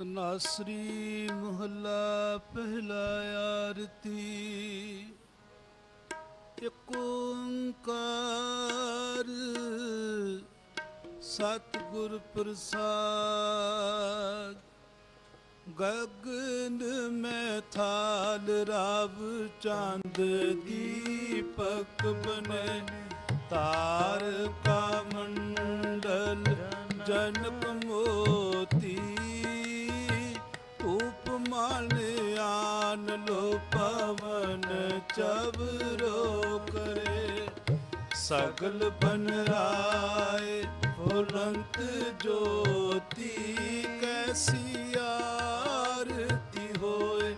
ਤਨਾਸਰੀ ਮੁਹੱਲਾ ਪਹਿਲਾ ਆਰਤੀ। ਇਕ ਓੰਕਾਰ ਸਤਿਗੁਰ ਪ੍ਰਸਾਦ। ਗਗਨ ਮੈਂ ਥਾਲ ਰਵ ਚੰਦ ਦੀਪਕ ਬਨੇ। ਤਾਰ ਕਾ ਮੰਡਲ ਜਨਕ ਮੋਤੀ ਆਨ ਲੋ ਪਵਨ ਚਬਰੋ ਕਰੇ ਸਗਲ ਬਨ ਰਾਏ ਫੁਲੰਤ ਜੋਤੀ ਕੈਸੀ ਆਰਤੀ ਹੋਏ।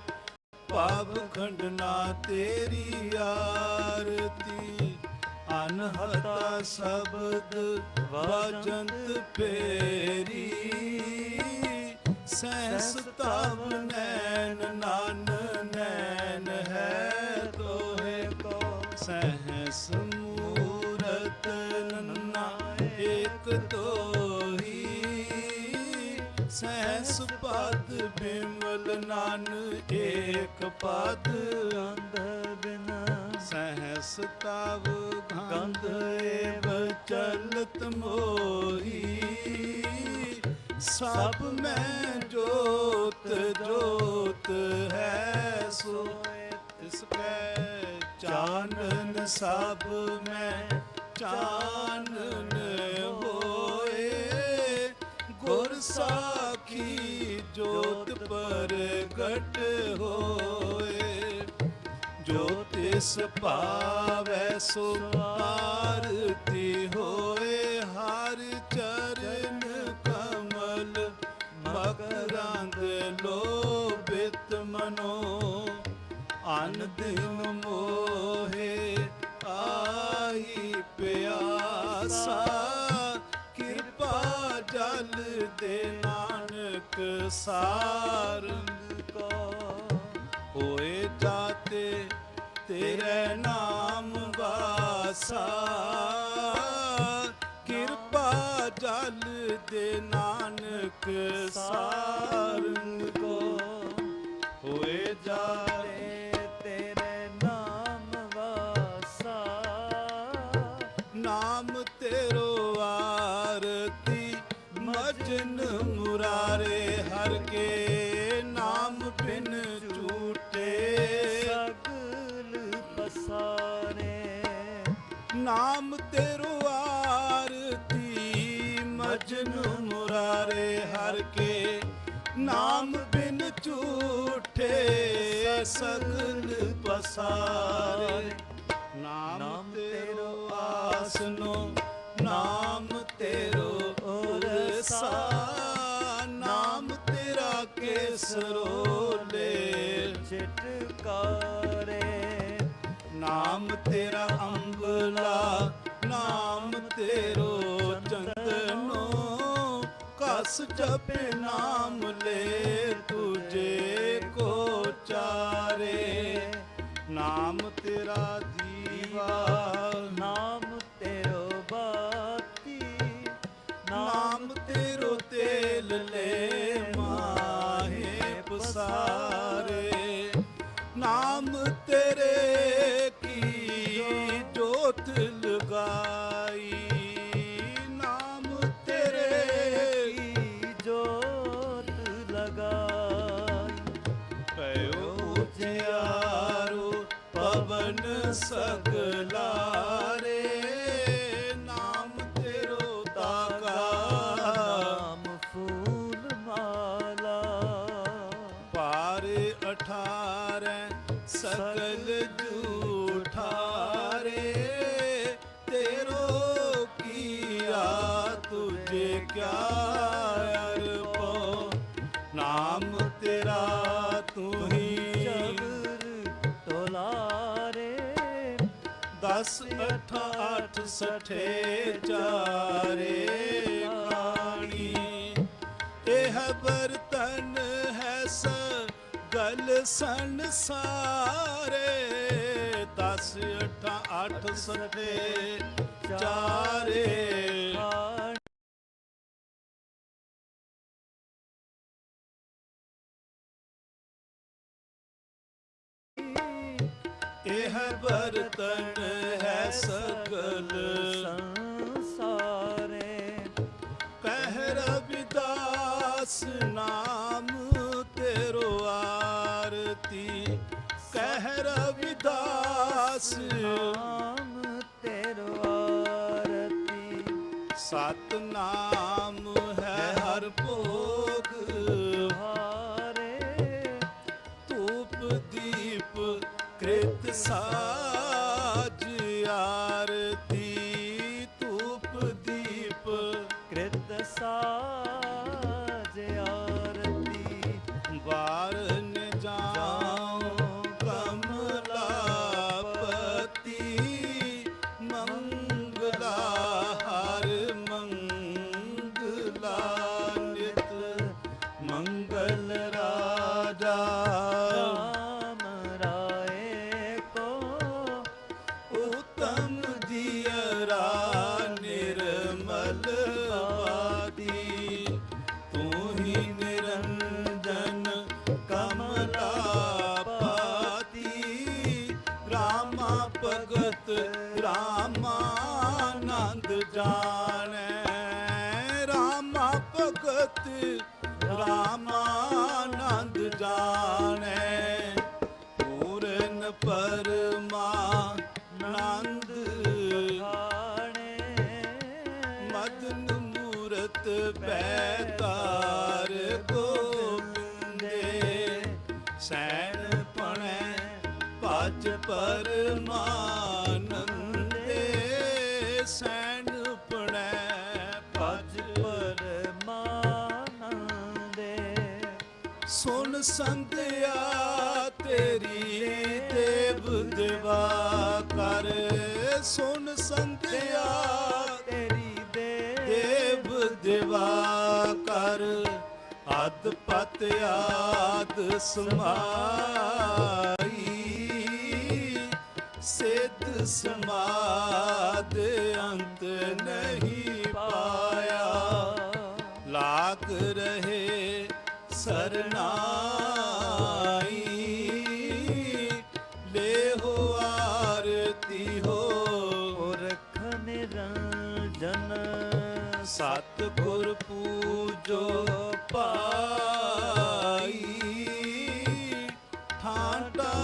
ਪਾਪ ਖੰਡਨਾ ਤੇਰੀ ਆਰਤੀ, ਅਨਹਤਾ ਸ਼ਬਦ ਵਾਜੰਤ ਪੇਰੀ ਸਹਿਸ ਤਵ ਨੈਣ ਨਨ ਸਹਿਸ ਮੂਰਤ ਨੰਨਾ ਏਕ ਤੋਹੀ। ਸਹਿਸ ਪਦ ਬਿਮਲ ਨਨ ਏਕ ਪਦ। ਅੰਧ ਬਿਨ ਸਹਿਸ ਤਵ ਗੰਧ ਏਵ ਚਲਤ ਮੋਹੀ। ਸਭ ਮੈਂ ਜੋਤ ਜੋਤ ਚਾਨਨ ਸਭ ਮੈਂ ਚਾਨਨ ਹੋਏ। ਗੁਰ ਸਾਖੀ ਜੋਤ ਪ੍ਰਗਟ ਹੋਏ। ਜੋ ਤਿਸ ਭਾਵੈ ਸੋ ਆਰਤੀ ਹੋਏ। ਹਰ ਚਰਨ ਕਮਲ ਮਕਰੰਦ ਲੋਭਿਤ ਮਨੋ। ਅਨ ਦਿਨ ਮੋ ਸਾਰੰਗ ਕੋ ਹੋਏ ਜਾਤੇ ਤੇਰੇ ਨਾਮ ਵਾਸਾ। ਕਿਰਪਾ ਜਲ ਦੇ ਨਾਨਕ ਸਾਰੰਗ ਕੋ ਹੋਏ ਜਾਤੇ ਤੇਰੇ ਨਾਮ ਵਾਸਾ। ਨਾਮ ਸਗਲ ਪਸਾਰੇ। ਨਾਮ ਤੇਰੋ ਆਸਨੋ ਨਾਮ ਤੇਰੋ ਉਰਸਾ। ਨਾਮ ਤੇਰਾ ਕੇਸਰੋ ਲੈ। ਚਿਟਕਾਰੇ। ਨਾਮ ਤੇਰਾ ਅੰਬਲਾ ਨਾਮ ਤੇਰੋ ਚੰਦਨੋ। ਕਸ ਜਪੇ ਨਾਮ ਲੈ ਤੁਝੇ ਕੋ ਨਾਮ ਤੇਰਾ ਪਵਨ ਸਗਲਾਰੇ। ਦਸ ਅਠ ਅੱਠ ਸਠੇ ਚਾਰੇ ਖਾਣੀ ਇਹ ਬਰਤਨ ਹੈ ਸ ਸਗਲ ਸੰਸਾਰੇ। ਦਸ ਅਠ ਅੱਠ ਸਠੇ ਚਾਰੇ ਬਰਤਨ ਹੈ ਸਕਲ। ਸੰਸਾਰੇ। ਕਹਿ ਨਾਮ ਤੇਰੋ ਆਰਤੀ। ਕਹਿ ਨਾਮ ਤੇਰੋ ਆਰਤੀ। ਸਤ ਨਾਮ ਹੈ ਹਰ ਭੋਗ। ਹਾਰੇ। ਧੂਪ ਦੀਪ ਕ੍ਰਿਤ ਸਾਜ ਕਰ ਸੁਨ ਸੰਧਿਆ ਤੇਰੀ ਦੇਵ ਦੇਵਾ ਕਰ। ਅਦ ਪਤ ਆਦ ਸਮਾਈ, ਸਿੱਧ ਸਮਾਦ ਅੰਤ ਨਹੀਂ ਪਾਇਆ। ਲਾਗ ਰਹੇ ਸਰਨਾਈ ਸਤ ਗੁਰ ਪੂਜੋ ਪਾਈ ਠਾਟਾ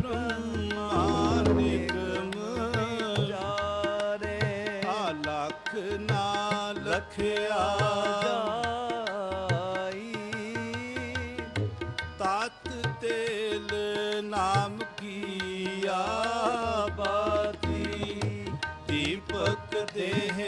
ਬ੍ਰਹਮਾ ਨਿਗਮ ਜਾਰੇ। ਆ ਲੱਖ ਨਾ ਲਖਿਆ ਜਾਈ। ਤਤ ਤੇਲ ਨਾਮ ਕੀ ਆਬਾਦੀ ਦੀਪਕ ਦੇਹ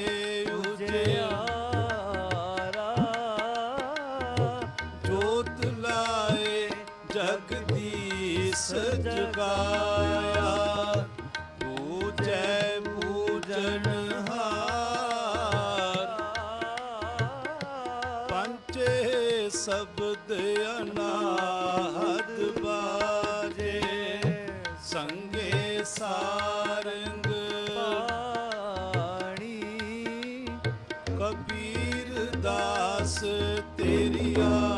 ਸ਼ਬਦ ਅਨਾਹਦ ਬਾਜੇ ਸੰਗੇ ਸਾਰੰਗ ਪਾਣੀ ਕਬੀਰ ਦਾਸ ਤੇਰੀ ਆਰਤੀ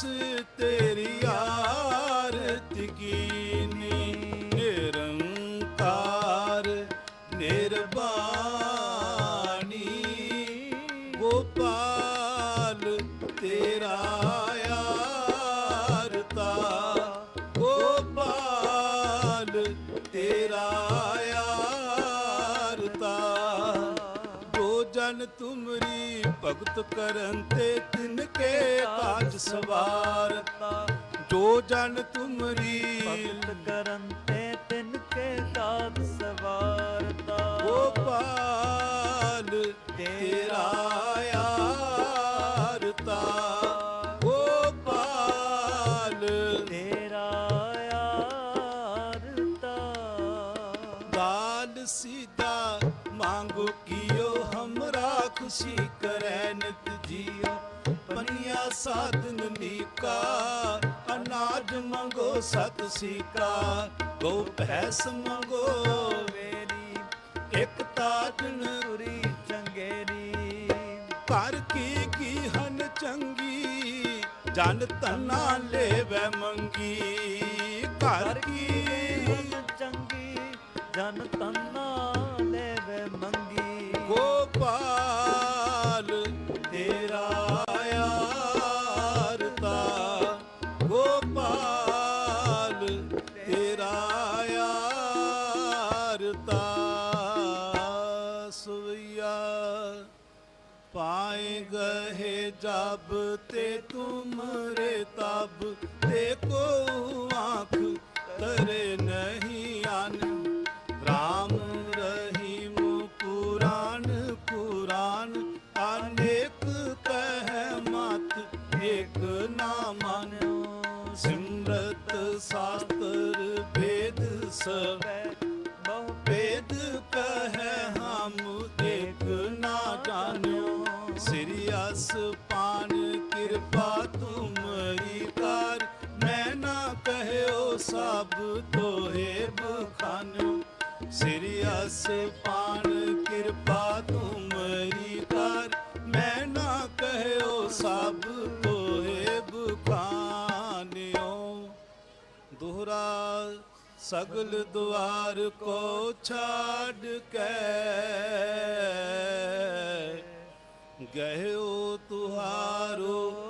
ਦਾਸ ਤੇਰੀ ਆਰਤੀ ਕੀਨੀ, ਨਿਰੰਕਾਰ ਨਿਰਵਾਣੀ ਗੋਪਾਲ, ਤੇਰਾ ਆਰਤਾ। ਗੋਪਾਲ, ਤੇਰਾ ਆਰਤਾ। ਜੋ ਜਨ ਤੁਮਰੀ ਭਗਤ ਕਰਨ ਤੇ ਕੇ ਕਾਜ ਸਵਾਰਤਾ ਜੋ ਜਨ ਤੁਮਰੀ ਭਗਤ ਕਰਨ ਤੇ ਤਿਨ ਕੇ ਕਾਜ ਸਵਾਰਤਾ ਗੋਪਾਲ ਤੇਰਾ ਆਰਤਾ ਸਾਧਨ ਨੀਕਾ ਅਨਾਜ ਮੰਗੋ ਸਤ ਸੀਕਾ। ਗੋ ਭੈਸ ਮੰਗੋ ਵੇਰੀ ਇਕ ਤਾਜਨ ਗੁਰੀ ਚੰਗੇਰੀ। ਘਰ ਕੀ ਕੀ ਹਨ ਚੰਗੀ ਜਨ ਤਨਾ ਲੈਵੇ ਮੰਗੀ। ਘਰ ਕੀ ਚੰਗੀ ਜਨ ਤਨਾ ਗਏ ਜਬ ਤੇ ਤੁਮਰੇ ਤਬ ਤੇ ਕੋ ਆਂਖ ਤਰੇ ਨਹੀਂ ਆਨ ਰਾਮ ਰਹੀਮ ਪੁਰਾਨ ਪੁਰਾਨ, ਅਨੇਕ ਕਹਿ ਮਤ ਏਕ ਨਾ ਮਾਨੋ। ਸਿਮਰਤ ਸ਼ਾਸਤਰ ਵੇਦ ਸਭ ਬਹੁ ਵੇਦ ਕਹੈ ਹਮ ਏਕ ਨਾ ਜਾਣਿਓ। ਸ੍ਰੀ ਸਭ ਤੋਹੇ ਬਖਾਨਿਓ ਸ੍ਰੀ ਅਸ ਪਾਨ, ਕਿਰਪਾ ਤੁਮਰੀ ਕਰ ਮੈਂ ਨਾ ਕਹਿਓ ਸਭ ਤੋਹੇ ਬਖਾਨਿਓ ਦੁਹਰਾ ਸਗਲ ਦੁਆਰ ਕੋ ਛਾੜ ਕੇ। ਗਇਓ ਤੁਹਾਰੋ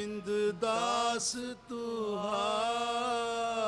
ਗੋਬਿੰਦ ਦਾਸ ਤੁਹਾਰ।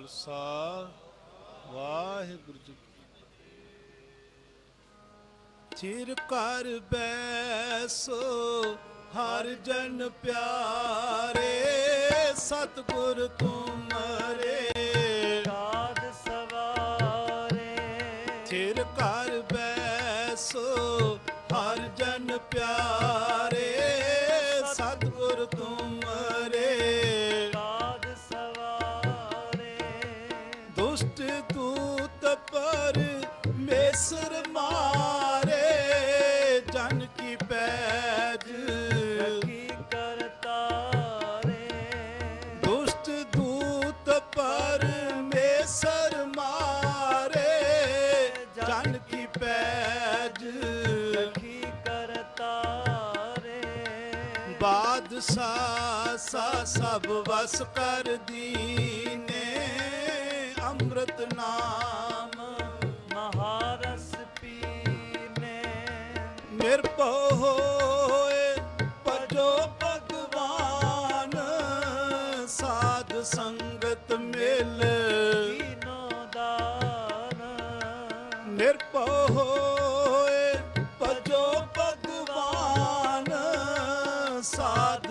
ਖਾਲਸਾ ਵਾਹਿਗੁਰੂ ਜੀ। ਚਿਰ ਕਰ ਬੈਸੋ ਹਰ ਜਨ ਪਿਆਰੇ ਸਤਿਗੁਰ ਤੁਮਰੇ ਸਾਧ ਸਵਾਰੇ। ਚਿਰ ਕਰ ਬੈਸੋ ਹਰ ਜਨ ਪਿਆਰੇ। ਬਾਦਸ਼ਾਹ ਸਾ ਸਭ ਵਸ ਕਰ ਦੀਨੇ ਅੰਮ੍ਰਿਤ ਨਾਮ ਮਹਾਰਸ ਪੀਨੇ ਨਿਰਭਉ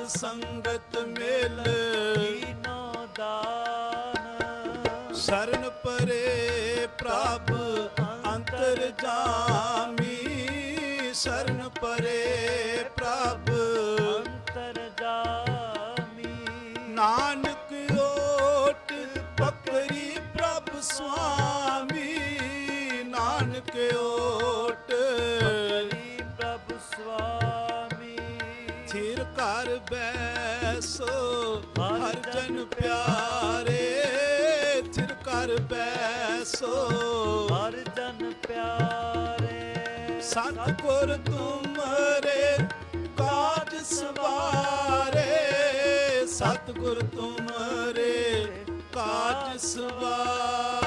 ਸੰਗਤ ਮਿਲ ਕੀਨੋ ਦਾਨ। ਸ਼ਰਨ ਪਰੇ ਪ੍ਰਭ ਅੰਤਰ ਜਾਮੀ ਸ਼ਰਨ ਬੈਸੋ ਹਰ ਪਿਆਰੇ ਥਿਰ ਬੈਸੋ। ਹਰ ਜਨ ਪਿਆਰੇ ਸਤਗੁਰ ਤੁਮਰੇ ਕਾਜ ਸਵਾਰੇ। ਸਤਗੁਰ ਤੁਮਰੇ ਕਾਜ ਸਵਾਰੇ।